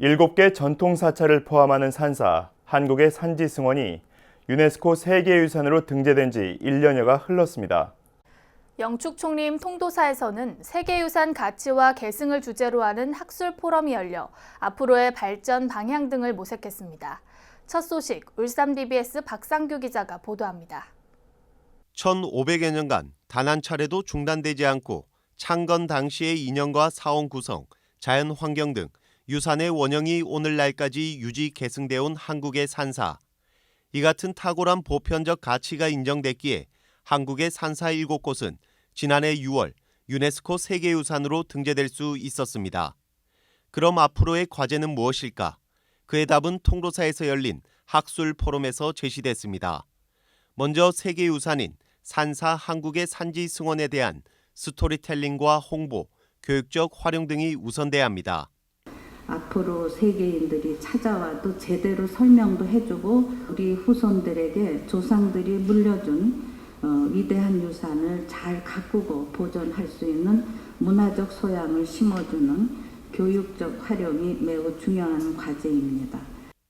7개 전통 사찰을 포함하는 산사, 한국의 산지 승원이 유네스코 세계유산으로 등재된 지 1년여가 흘렀습니다. 영축 총림 통도사에서는 세계유산 가치와 계승을 주제로 하는 학술 포럼이 열려 앞으로의 발전 방향 등을 모색했습니다. 첫 소식 울산 BBS 박상규 기자가 보도합니다. 1500여 년간 단 한 차례도 중단되지 않고 창건 당시의 인연과 사원 구성, 자연 환경 등 유산의 원형이 오늘날까지 유지 계승되어 온 한국의 산사. 이 같은 탁월한 보편적 가치가 인정됐기에 한국의 산사 7곳은 지난해 6월 유네스코 세계유산으로 등재될 수 있었습니다. 그럼 앞으로의 과제는 무엇일까? 그의 답은 통도사에서 열린 학술 포럼에서 제시됐습니다. 먼저 세계유산인 산사 한국의 산지 승원에 대한 스토리텔링과 홍보, 교육적 활용 등이 우선돼야 합니다. 앞으로 세계인들이 찾아와도 제대로 설명도 해주고 우리 후손들에게 조상들이 물려준 어, 위대한 유산을 잘 가꾸고 보존할 수 있는 문화적 소양을 심어주는 교육적 활용이 매우 중요한 과제입니다.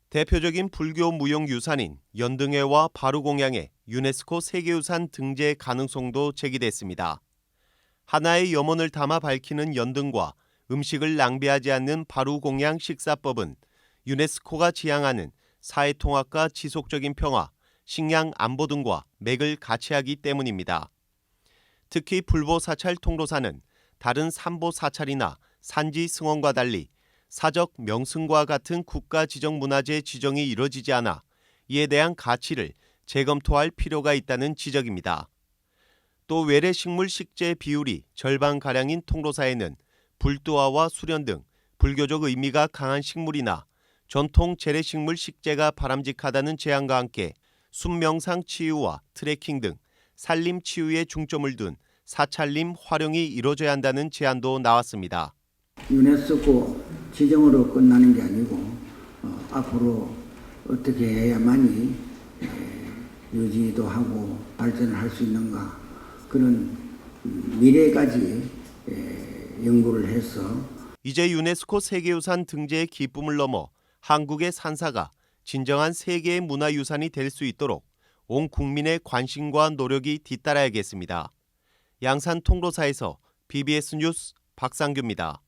대표적인 불교 무용 유산인 연등회와 바루공양의 유네스코 세계유산 등재 가능성도 제기됐습니다. 하나의 염원을 담아 밝히는 연등과 음식을 낭비하지 않는 바루 공양 식사법은 유네스코가 지향하는 사회통합과 지속적인 평화, 식량 안보 등과 맥을 같이 하기 때문입니다. 특히 불보 사찰 통로사는 다른 삼보 사찰이나 산지 승원과 달리 사적 명승과 같은 국가 지정 문화재 지정이 이뤄지지 않아 이에 대한 가치를 재검토할 필요가 있다는 지적입니다. 또 외래 식물 식재 비율이 절반 가량인 통로사에는 불두화와 수련 등 불교적 의미가 강한 식물이나 전통 재래식물 식재가 바람직하다는 제안과 함께 순명상 치유와 트레킹 등 산림 치유에 중점을 둔 사찰림 활용이 이뤄져야 한다는 제안도 나왔습니다. 유네스코 지정으로 끝나는 게 아니고 어, 앞으로 어떻게 해야만이 에, 유지도 하고 발전을 할수 있는가 그런 음, 미래까지 에, 연구를 해서 이제 유네스코 세계유산 등재의 기쁨을 넘어 한국의 산사가 진정한 세계의 문화유산이 될 수 있도록 온 국민의 관심과 노력이 뒤따라야겠습니다. 양산 통로사에서 BBS 뉴스 박상규입니다.